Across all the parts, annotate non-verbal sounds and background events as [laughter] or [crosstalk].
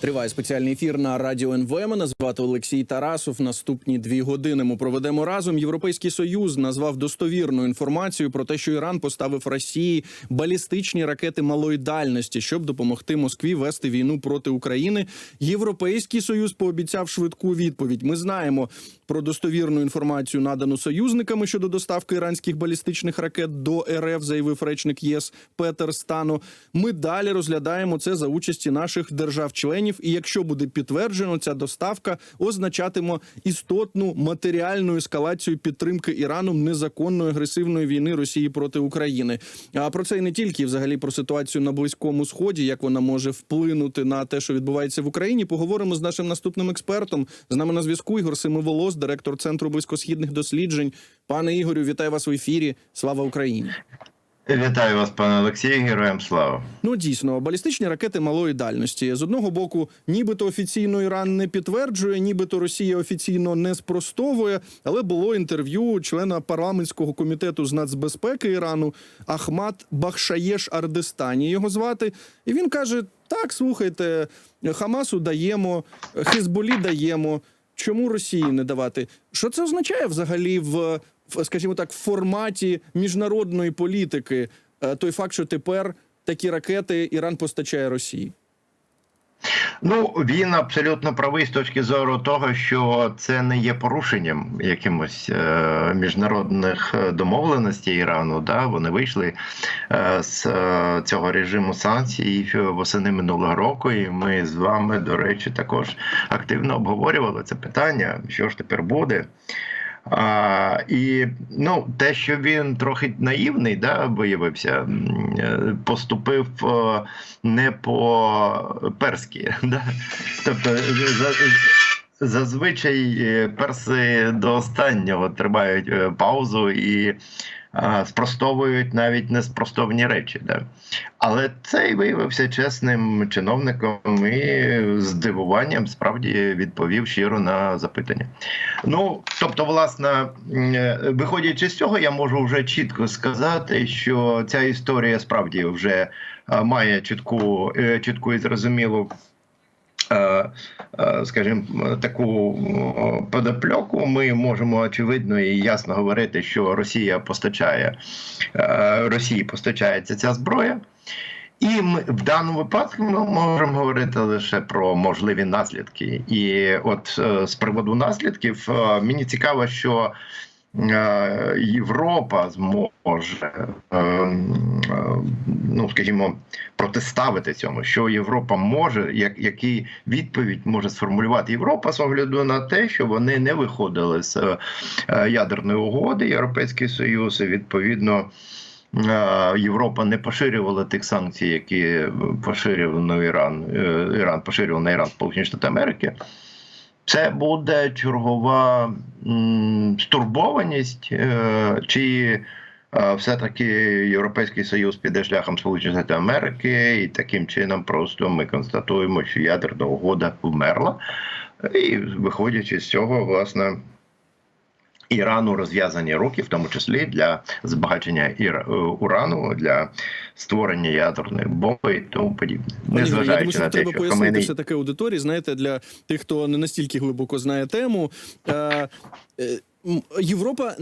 Триває спеціальний ефір на радіо НВ. Мене звати Олексій Тарасов. Наступні дві години ми проведемо разом. Європейський союз назвав достовірну інформацію про те, що Іран поставив Росії балістичні ракети малої дальності, щоб допомогти Москві вести війну проти України. Європейський союз пообіцяв швидку відповідь. Ми знаємо про достовірну інформацію, надану союзниками щодо доставки іранських балістичних ракет до РФ, заявив речник ЄС Петер Стану. Ми далі розглядаємо це за участі наших держав-членів. І якщо буде підтверджено, ця доставка означатиме істотну матеріальну ескалацію підтримки Іраном незаконної агресивної війни Росії проти України. А про це і не тільки взагалі про ситуацію на близькому сході, як вона може вплинути на те, що відбувається в Україні. Поговоримо з нашим наступним експертом. З нами на зв'язку Ігор Семиволос, директор центру близькосхідних досліджень. Пане Ігорю, вітаю вас в ефірі. Слава Україні! Вітаю вас, пане Олексію, героям слава. Ну дійсно, балістичні ракети малої дальності з одного боку, нібито офіційно Іран не підтверджує, нібито Росія офіційно не спростовує. Але було інтерв'ю члена парламентського комітету з нацбезпеки Ірану Ахмад Бахшаєш Ардестані. Його звати, і він каже: Так, слухайте, Хамасу даємо, Хизболі даємо. Чому Росії не давати? Що це означає взагалі в, в скажімо так, в форматі міжнародної політики? Е, Той факт, що тепер такі ракети Іран постачає Росії. Ну він абсолютно правий з точки зору того, що це не є порушенням якимось е, міжнародних домовленостей Ірану. Да, вони вийшли е, з е, цього режиму санкцій восени минулого року. І ми з вами, до речі, також активно обговорювали це питання. Що ж тепер буде? А, І ну, те, що він трохи наївний, да, виявився, е, поступив е, не по перськи. [laughs] Да? Тобто, за- зазвичай е, перси до останнього тримають паузу і спростовують навіть неспростовні речі. Да? Але цей виявився чесним чиновником і здивуванням справді відповів щиро на запитання. Ну, тобто, власне, е, виходячи з цього, я можу вже чітко сказати, що ця історія справді вже е, має чітку, е, чітку і зрозумілу. Е, е, Скажімо, таку подопльоку, ми можемо очевидно і ясно говорити, що Росія постачає е, Росії постачається ця зброя, і ми в даному випадку ми можемо говорити лише про можливі наслідки. І от з приводу наслідків мені цікаво, що Європа зможе, е, е, ну скажімо, протиставити цьому, що Європа може, як який відповідь може сформулювати Європа з огляду на те, що вони не виходили з е, ядерної угоди, Європейський Союз, і відповідно. Е, Європа не поширювала тих санкцій, які поширював на Іран. е, Іран поширював на Іран Сполучені Штати Америки. Це буде чергова стурбованість, чи е, все-таки Європейський Союз піде шляхом Сполучених Штатів Америки, і таким чином просто ми констатуємо, що ядерна угода вмерла. І виходячи з цього, власне. Ірану розв'язані руки, в тому числі для збагачення е, урану, для створення ядерної бомби і тому подібне. Незважаючи що на те, треба що пояснити Хаменей... все таке аудиторії. Знаєте, для тих, хто не настільки глибоко знає тему. Е, е, Європа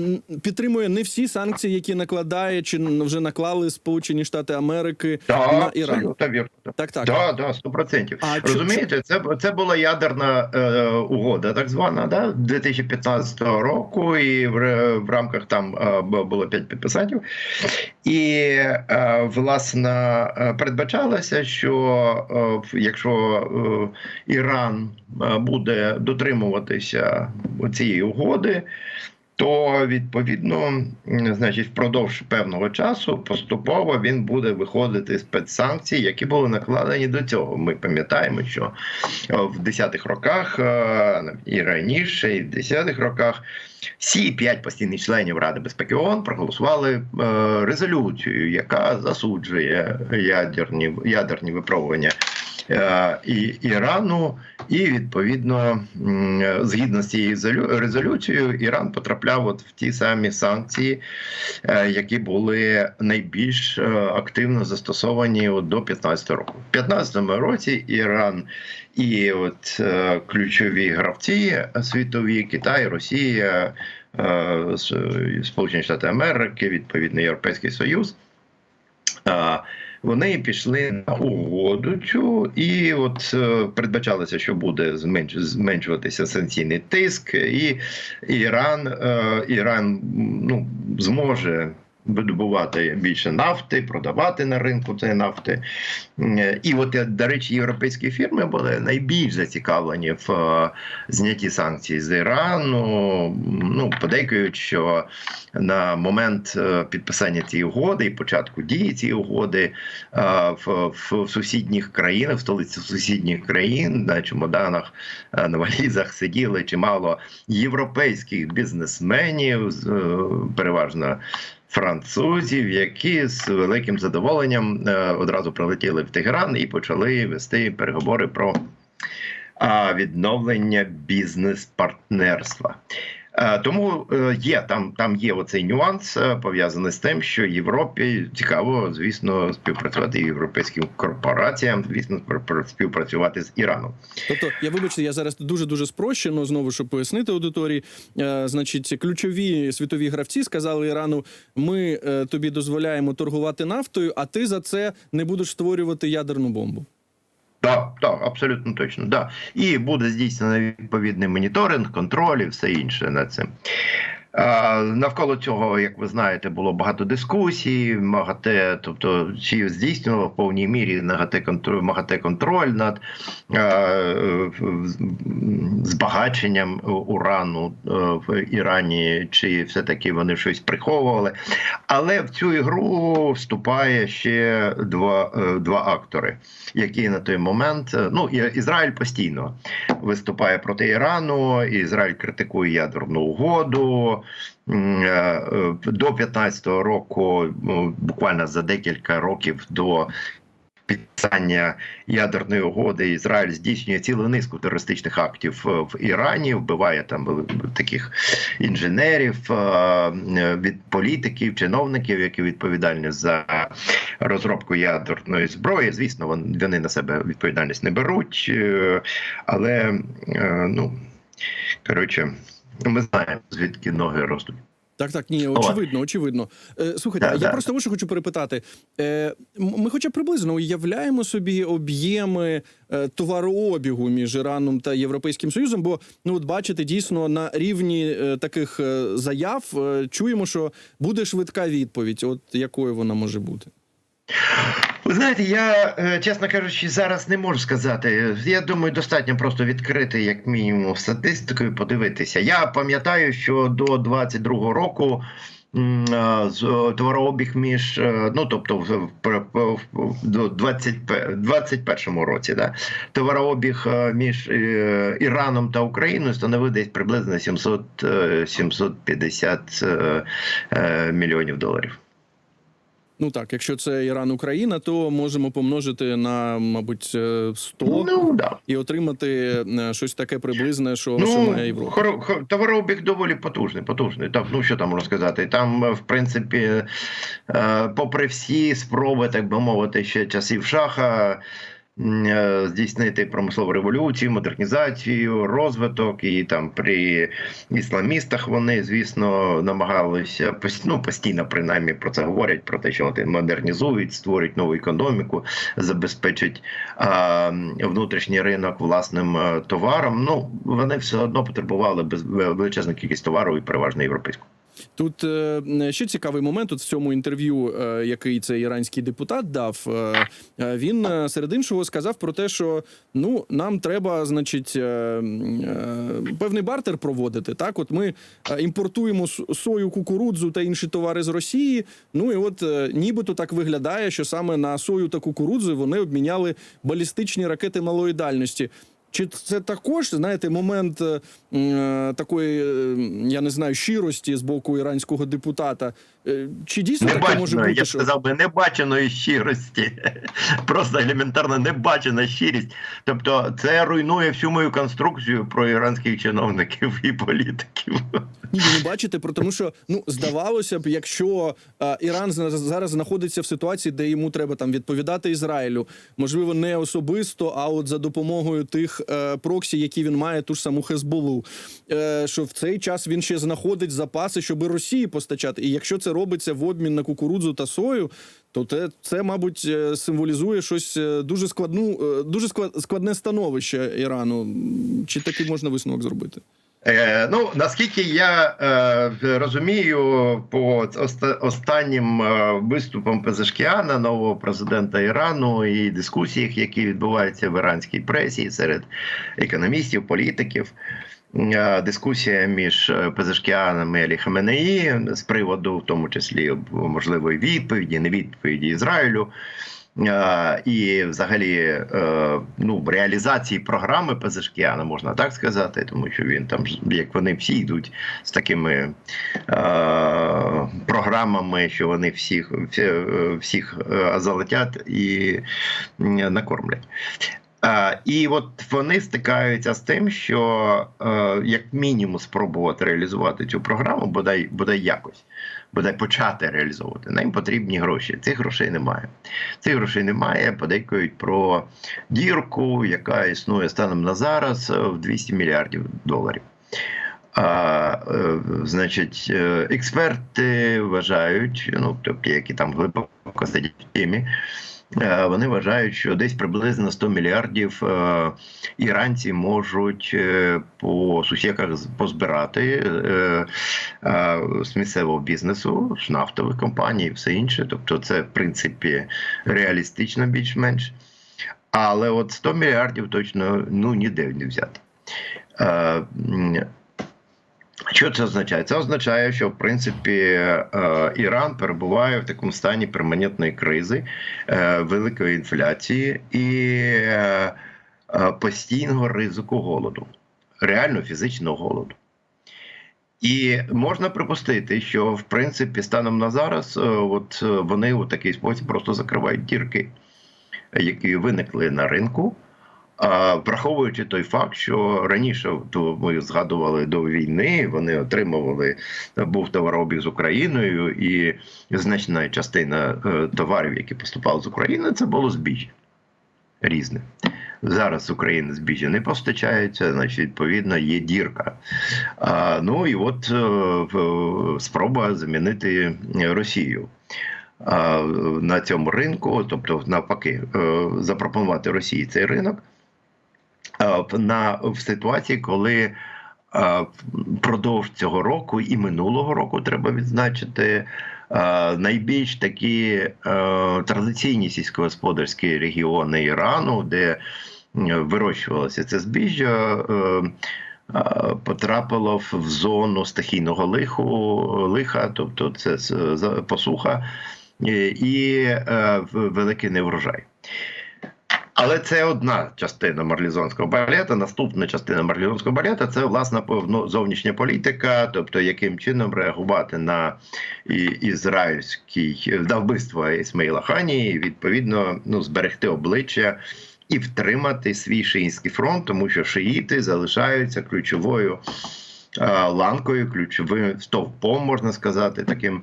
підтримує не всі санкції, які накладає чи вже наклали Сполучені Штати Америки Да, на Іран. абсолютно вірно. Так, так. Да, да, 100%. А Розумієте, це, це була ядерна е, угода, так звана, да, 2015 року, і в, в рамках там е, було 5 підписантів. І е, власне передбачалося, що е, якщо е, Іран буде дотримуватися цієї угоди. То відповідно, значить, впродовж певного часу поступово він буде виходити з спецсанкцій, які були накладені до цього. Ми пам'ятаємо, що е, в 10-х роках е, і раніше, і в 10-х роках всі п'ять постійних членів Ради безпеки ООН проголосували е, резолюцію, яка засуджує ядерні ядерні випробування е, і Ірану, і відповідно, згідно з цією резолюцією, Іран потрапляв от в ті самі санкції, е, які були найбільш е, активно застосовані от до 15 року. В 15 році Іран і от е, ключові гравці світові Китай, Росія, е, Сполучені Штати Америки, відповідно Європейський Союз. Вони пішли на угоду цю, і от е, передбачалося, що буде зменш, зменшуватися санкційний тиск, і Іран, е, Іран ну, зможе видобувати більше нафти, продавати на ринку цієї нафти. І от, е, до речі, європейські фірми були найбільш зацікавлені в е, знятті санкцій з Ірану. Ну, подейкують, що на момент е, підписання цієї угоди і початку дії цієї угоди в, в, сусідніх країнах, в столиці сусідніх країн на чемоданах, на валізах сиділи чимало європейських бізнесменів, переважно французів, які з великим задоволенням е, одразу прилетіли в Тегеран і почали вести переговори про відновлення бізнес-партнерства. Е, Тому е, є там, там є оцей нюанс е, пов'язаний з тим, що Європі цікаво, звісно, співпрацювати європейським корпораціям, звісно, співпрацювати з Іраном. Тобто, я вибачте, я зараз дуже дуже спрощено знову щоб пояснити аудиторії. Значить, ключові світові гравці сказали Ірану: ми тобі дозволяємо торгувати нафтою, а ти за це не будеш створювати ядерну бомбу. Так, так, абсолютно точно. Да. І буде здійснено відповідний моніторинг, контроль і все інше над цим. Навколо цього, як ви знаєте, було багато дискусій. МАГАТЕ, тобто чи здійснював в повній мірі МАГАТЕ контроль, МАГАТЕ контроль над е, збагаченням урану е, в Ірані, чи все-таки вони щось приховували. Але в цю ігру вступає ще два, е, два актори, які на той момент е, ну Ізраїль постійно виступає проти Ірану. Ізраїль критикує ядерну угоду. Е, До 15-го року, ну, буквально за декілька років до підписання ядерної угоди, Ізраїль здійснює цілу низку терористичних актів в Ірані, вбиває там е, таких інженерів, е, від політиків, чиновників, які відповідальні за розробку ядерної зброї. Звісно, вони на себе відповідальність не беруть, але ну коротше, ми знаємо, звідки ноги ростуть. Так, так, ні, очевидно, очевидно. Е, слухайте, Да, я да. просто ось хочу перепитати. Е, ми, хоча приблизно уявляємо собі об'єми е, товарообігу між Іраном та Європейським Союзом, бо ну от бачите, дійсно на рівні таких заяв чуємо, що буде швидка відповідь. От якою вона може бути? Ви знаєте, я, е, чесно кажучи, зараз не можу сказати. Я думаю, достатньо просто відкрити, як мінімум, статистику і подивитися. Я пам'ятаю, що до 22-го року. е, е, Товарообіг між, ну тобто, в, в, в, в- до 20, 21 році, да, товарообіг між Іраном та Україною становив десь приблизно 700, е, 750 е, е, мільйонів доларів. Ну так, якщо це Іран Україна, то можемо помножити на, мабуть, е, 100 Ну, да. і отримати е, щось таке приблизне, що, що Ну, має Європа. хоро, хо- товарообіг доволі потужний. потужний. Там, ну що там можна сказати? Там, е, в принципі, е, попри всі спроби, так би мовити, ще часів шаха. Е, Здійснити промислову революцію, модернізацію, розвиток, і там при ісламістах вони, звісно, намагалися ну, постійно, принаймні, про це говорять: про те, що вони модернізують, створюють нову економіку, забезпечать а, внутрішній ринок власним е, товаром. Ну вони все одно потребували без величезну кількість товару і переважно європейську. Тут е, ще цікавий момент. От в цьому інтерв'ю, е, який цей іранський депутат дав, е, він серед іншого сказав про те, що ну нам треба, значить, певний бартер проводити. Так, от ми імпортуємо сою, кукурудзу та інші товари з Росії. Ну і от нібито так виглядає, що саме на сою та кукурудзу вони обміняли балістичні ракети малої дальності. Чи це також знаєте момент е, такої, е, я не знаю, щирості з боку іранського депутата? Е, Чи дійсно таке може бути? я що... сказав би, небаченої щирості. [laughs] Просто елементарно небачена щирість. Тобто, це руйнує всю мою конструкцію про іранських чиновників і політиків. Ні, ви не бачите, про тому що ну здавалося б, якщо е, Іран зараз знаходиться в ситуації, де йому треба там відповідати Ізраїлю, можливо, не особисто, а от за допомогою тих е, проксі, які він має, ту ж саму Хезболу, е, що в цей час він ще знаходить запаси, щоб Росії постачати. І якщо це робиться в обмін на кукурудзу та сою. То це, це, мабуть, е, символізує щось е, дуже складну, е, дуже складне становище Ірану. Чи такий можна висновок зробити? Е, ну наскільки я е, розумію, по оста- останнім е, виступам Пезешкіана, нового президента Ірану, і дискусіях, які відбуваються в іранській пресі серед економістів, політиків. е, Дискусія між Пезешкіаном і Алі Хаменеї з приводу, в тому числі можливої відповіді, невідповіді Ізраїлю, Е, і взагалі е, ну, реалізації програми Пезешкіана, можна так сказати, тому що він там, як вони всі йдуть з такими е, програмами, що вони всіх, всі, е, всіх е, залетять і накормлять. Е, І от вони стикаються з тим, що е, як мінімум спробувати реалізувати цю програму, бодай, бодай якось, бодай почати реалізовувати. Нам потрібні гроші. Цих грошей немає. Цих грошей немає. Подейкують про дірку, яка існує станом на зараз е, в 200 мільярдів доларів. А, е, значить, е, експерти вважають, ну тобто, які там глибоко сидять в темі, вони вважають, що десь приблизно 100 мільярдів е, іранці можуть е, по сусіках позбирати е, е, з місцевого бізнесу, з нафтових компаній, і все інше. Тобто, це в принципі реалістично більш-менш. Але от 100 мільярдів точно ну ніде не взяти. Що це означає? Це означає, що в принципі е, Іран перебуває в такому стані перманентної кризи, е, великої інфляції і е, постійного ризику голоду, реально фізичного голоду. І можна припустити, що в принципі станом на зараз, от вони у такий спосіб просто закривають дірки, які виникли на ринку. Враховуючи той факт, що раніше то ми згадували до війни, вони отримували був товарообіг з Україною, і значна частина е, товарів, які поступали з України, це було збіжжя різне. Зараз з України збіжжя не постачається, значить, відповідно, є дірка. А, ну і от е, спроба замінити Росію. На цьому ринку, тобто навпаки, е, запропонувати Росії цей ринок е, на в ситуації, коли е, впродовж цього року і минулого року треба відзначити. е, Найбільш такі е, традиційні сільськогосподарські регіони Ірану, де е, вирощувалося це збіжжя, е, е, потрапило в зону стихійного лиху, лиха, тобто це посуха і е, великий неврожай. Але це одна частина марлізонського балета. Наступна частина марлізонського балета це власна ну, зовнішня політика, тобто яким чином реагувати на ізраїльський вбивство Ісмаїла Хані, і відповідно ну, зберегти обличчя і втримати свій шиїнський фронт, тому що шиїти залишаються ключовою ланкою, ключовим стовпом, можна сказати, таким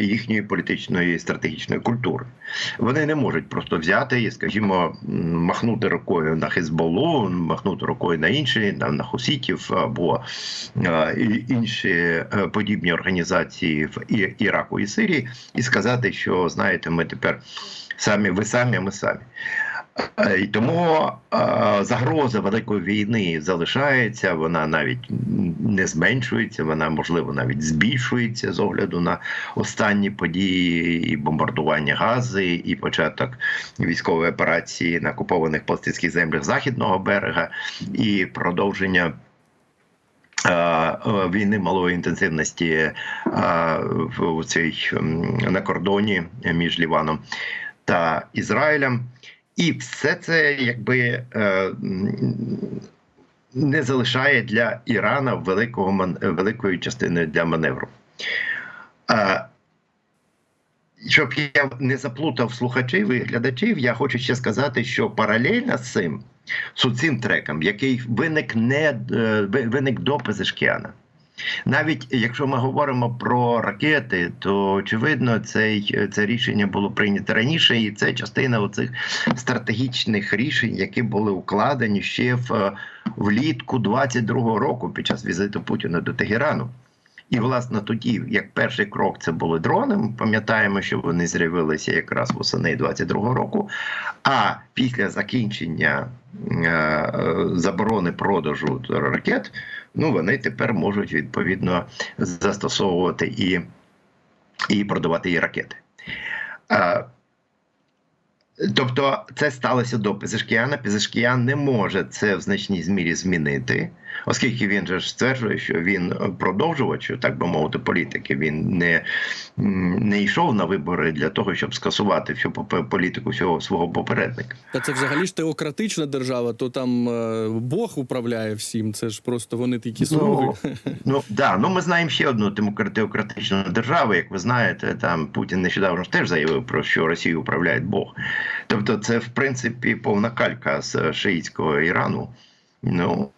їхньої політичної стратегічної культури. Вони не можуть просто взяти і, скажімо, махнути рукою на Хезболу, махнути рукою на інші, на, на Хусітів або інші е, подібні організації в Іраку і Сирії, і сказати, що знаєте, ми тепер самі, ви самі, ми самі. Е, І тому е, загроза великої війни залишається, вона навіть не зменшується, вона можливо навіть збільшується з огляду на останні події і бомбардування Гази, і початок військової операції на окупованих палестинських землях західного берега, і продовження. е, е, Війни малої інтенсивності е, в цій на кордоні між Ліваном та Ізраїлем. І все це якби е, не залишає для Ірана великого великої частини для маневру. Е, щоб я не заплутав слухачів і глядачів, я хочу ще сказати, що паралельно з цим, з цим треком, який виник не е, виник до Пезешкіана. Навіть якщо ми говоримо про ракети, то очевидно цей, це рішення було прийнято раніше, і це частина оцих стратегічних рішень, які були укладені ще в влітку 22-го року під час візиту Путіна до Тегерану. І, власне, тоді, як перший крок, це були дрони. Ми пам'ятаємо, що вони з'явилися якраз восени 22-го року. А після закінчення е, заборони продажу ракет, ну вони тепер можуть відповідно застосовувати і, і продавати і ракети. А, Тобто це сталося до Пізишкіяна. Пізишкіян не може це в значній змірі змінити, оскільки він же стверджує, що він продовжувач, так би мовити, політики. Він не, не йшов на вибори для того, щоб скасувати всю політику всього свого попередника. Та це взагалі ж теократична держава, то там е, Бог управляє всім. Це ж просто вони такі слуги. Ну, ну да, ну ми знаємо ще одну теократичну державу. Як ви знаєте, там Путін нещодавно теж заявив про що Росію управляє Бог. Тобто, це в принципі повна калька з шиїцького Ірану. Ну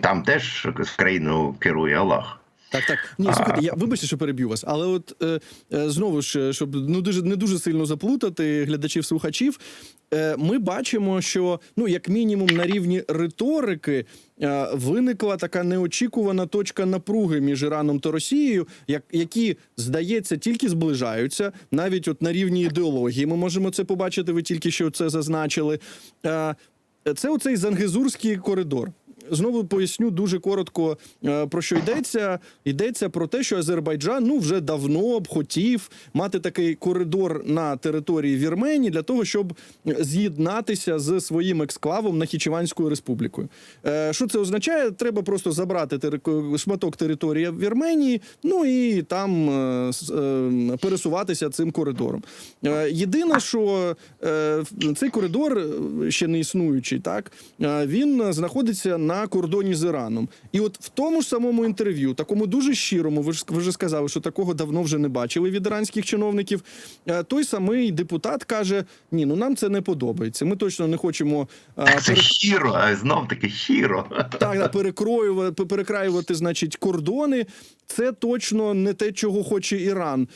там теж країну керує Аллах. Так, так. Ні, слухайте, я вибачте, що переб'ю вас, але от е, е, знову ж, е, щоб ну дуже не дуже сильно заплутати глядачів слухачів. Е, ми бачимо, що ну як мінімум на рівні риторики е, виникла така неочікувана точка напруги між Іраном та Росією, як які здається тільки зближаються, навіть от на рівні ідеології. Ми можемо це побачити. Ви тільки що це зазначили. Е, це оцей зангезурський коридор. Знову поясню дуже коротко е, про що йдеться. Йдеться про те, що Азербайджан ну вже давно б хотів мати такий коридор на території Вірменії для того, щоб з'єднатися з своїм ексклавом Нахічеванською республікою. Е, Що це означає? Треба просто забрати тери- шматок території Вірменії, ну і там е, е, пересуватися цим коридором. Е, Єдине, що е, цей коридор е, ще не існуючий, так е, він знаходиться на кордоні з Іраном. І от в тому ж самому інтерв'ю, такому дуже щирому, ви ж ви вже сказали, що такого давно вже не бачили від іранських чиновників. е, Той самий депутат каже: ні, ну нам це не подобається. Ми точно не хочемо е, Так це пере- щиро, а знов таки щиро. так, так, перекроювати, перекраювати, значить, кордони. Це точно не те, чого хоче Іран.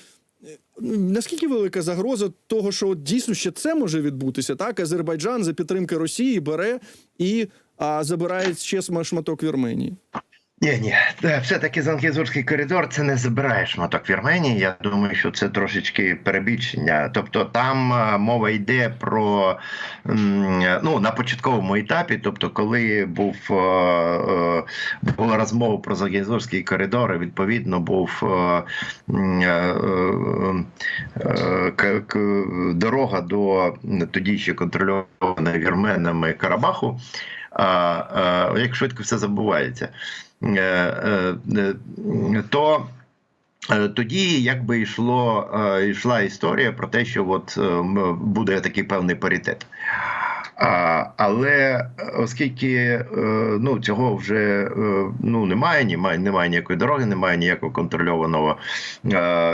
Е, Наскільки велика загроза того, що дійсно ще це може відбутися? Так, Азербайджан за підтримки Росії бере і а, забирає ще шматок Вірменії. Ні, ні, все-таки Зангезурський коридор це не забирає шматок Вірменії. Я думаю, що це трошечки перебільшення. Тобто там е, мова йде про ну на початковому етапі, тобто, коли був е, е, була розмова про Зангезурський коридор, і, відповідно був е, е, е, дорога до тоді ще контрольованої вірменами Карабаху. А, як швидко все забувається. Е, е, е, то тоді якби йшло, йшла історія про те, що от буде такий певний паритет. А, але оскільки ну, цього вже ну, немає, немає, немає ніякої дороги, немає ніякого контрольованого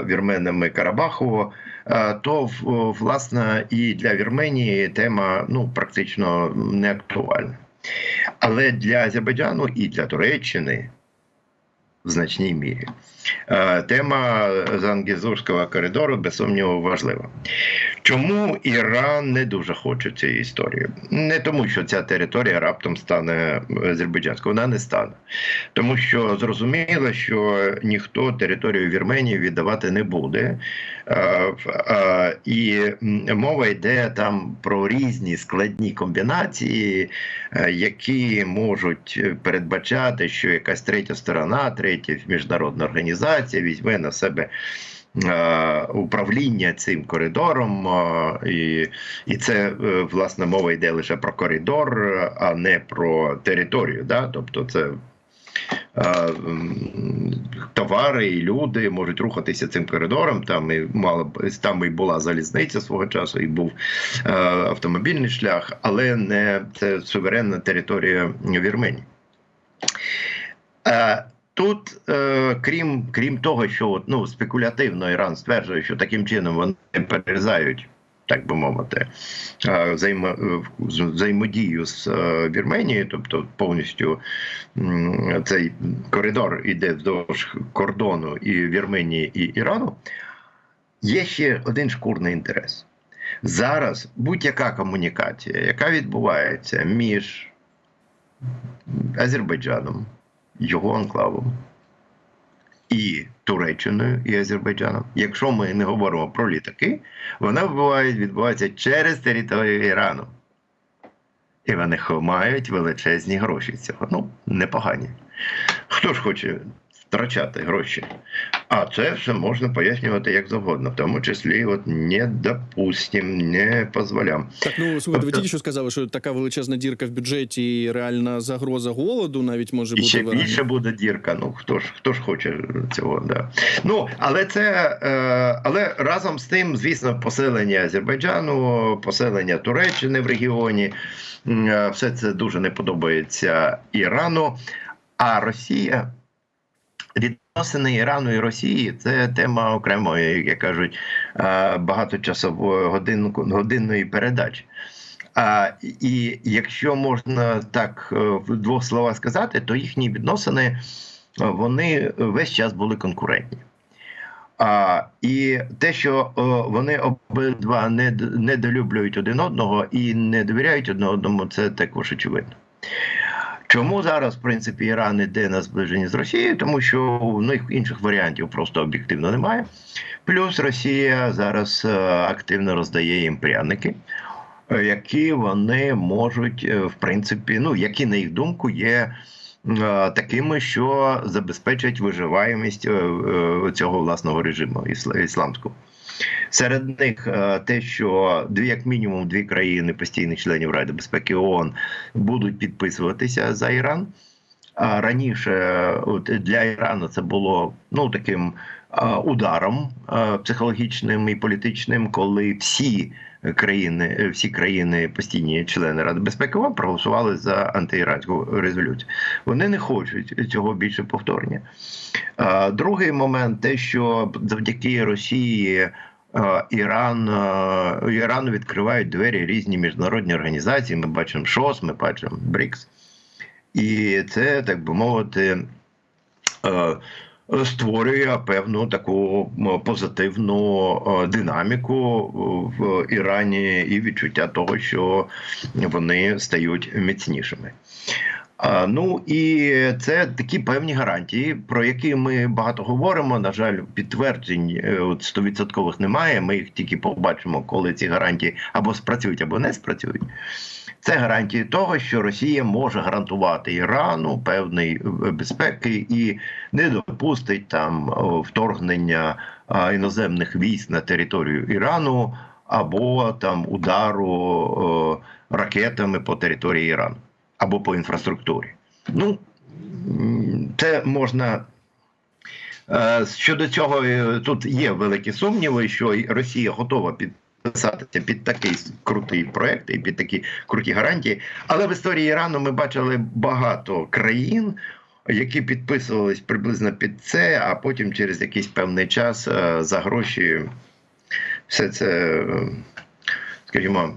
вірменами Карабаху, то власне і для Вірменії тема ну, практично не актуальна. Але для Азербайджану і для Туреччини в значній мірі е, тема Зангезурського коридору без сумніву важлива. Чому Іран не дуже хоче цієї історії? Не тому, що ця територія раптом стане азербайджанською, вона не стане. Тому що зрозуміло, що ніхто територію Вірменії віддавати не буде. Е, е, І мова йде там про різні складні комбінації, е, які можуть передбачати, що якась третя сторона, третя міжнародна організація візьме на себе. е, Управління цим коридором, е, і, і це е, власне мова йде лише про коридор, а не про територію. Да? Тобто, це е, товари і люди можуть рухатися цим коридором. Там і мала там і була залізниця свого часу, і був е, автомобільний шлях, але не це суверенна територія Вірменії. Тут, е, крім, крім того, що ну, спекулятивно Іран стверджує, що таким чином вони перерізають, так би мовити, е, е, взаємодію з е, Вірменією, тобто повністю цей коридор іде вздовж кордону і Вірменії, і Ірану, є ще один шкурний інтерес. Зараз будь-яка комунікація, яка відбувається між Азербайджаном, його анклавом і Туреччиною і Азербайджаном. Якщо ми не говоримо про літаки, вона відбувається через територію Ірану. І вони мають величезні гроші цього. Ну, непогані. Хто ж хоче втрачати гроші? А це все можна пояснювати як завгодно, в тому числі, от не допустим, не позволям. Так, ну слухайте, ви Тобто- тільки що сказали, що така величезна дірка в бюджеті і реальна загроза голоду навіть може І бути ще більше буде дірка. Ну хто ж хто ж хоче цього? Да. Ну але це е, але разом з тим, звісно, поселення Азербайджану, поселення Туреччини в регіоні. е, Все це дуже не подобається Ірану. А Росія відносини Ірану і Росії це тема окремої, як кажуть, багаточасової годин, годинної передачі. А, і якщо можна так е, в двох словах сказати, то їхні відносини вони весь час були конкурентні. А, і те, що е, вони обидва не недолюблюють один одного і не довіряють одне одному, це також очевидно. Чому зараз, в принципі, Іран іде на зближення з Росією? Тому що у них інших варіантів просто об'єктивно немає. Плюс Росія зараз е, активно роздає їм пряники, е, які вони можуть, е, в принципі, ну які на їх думку є такими, що забезпечать виживаємість цього власного режиму ісла- ісламського. Серед них е, те, що дві, як мінімум, дві країни постійних членів Ради безпеки ООН будуть підписуватися за Іран. А раніше для Ірану це було ну таким е, ударом е, психологічним і політичним, коли всі країни, всі країни, постійні члени Ради безпеки ООН проголосували за антиіранську резолюцію. Вони не хочуть цього більше повторення. Другий момент те, що завдяки Росії. Е, Іран е, Ірану відкривають двері різні міжнародні організації. Ми бачимо ШОС, ми бачимо БРІКС. І це, так би мовити, е, створює певну таку позитивну динаміку в Ірані і відчуття того, що вони стають міцнішими. Ну і це такі певні гарантії, про які ми багато говоримо. На жаль, підтверджень е, от, стовідсоткових немає. Ми їх тільки побачимо, коли ці гарантії або спрацюють, або не спрацюють. Це гарантії того, що Росія може гарантувати Ірану певної е, безпеки і не допустить там вторгнення іноземних військ на територію Ірану або там удару ракетами по території Ірану або по інфраструктурі. Ну це можна. Е, Щодо цього, е, тут є великі сумніви, що Росія готова підписатися під такий крутий проект і під такі круті гарантії. Але в історії Ірану ми бачили багато країн, які підписувались приблизно під це, а потім через якийсь певний час е, за гроші все це, скажімо,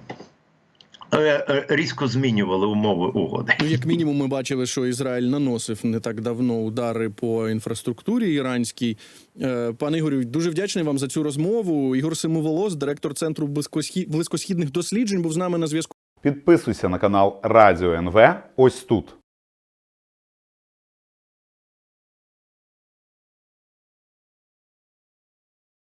різко змінювали умови угоди. Ну, як мінімум, ми бачили, що Ізраїль наносив не так давно удари по інфраструктурі іранській. Е, Пане Ігорю, дуже вдячний вам за цю розмову. Ігор Симоволос, директор центру близькосхід- близькосхідних досліджень, був з нами на зв'язку. Підписуйся на канал Радіо НВ ось тут.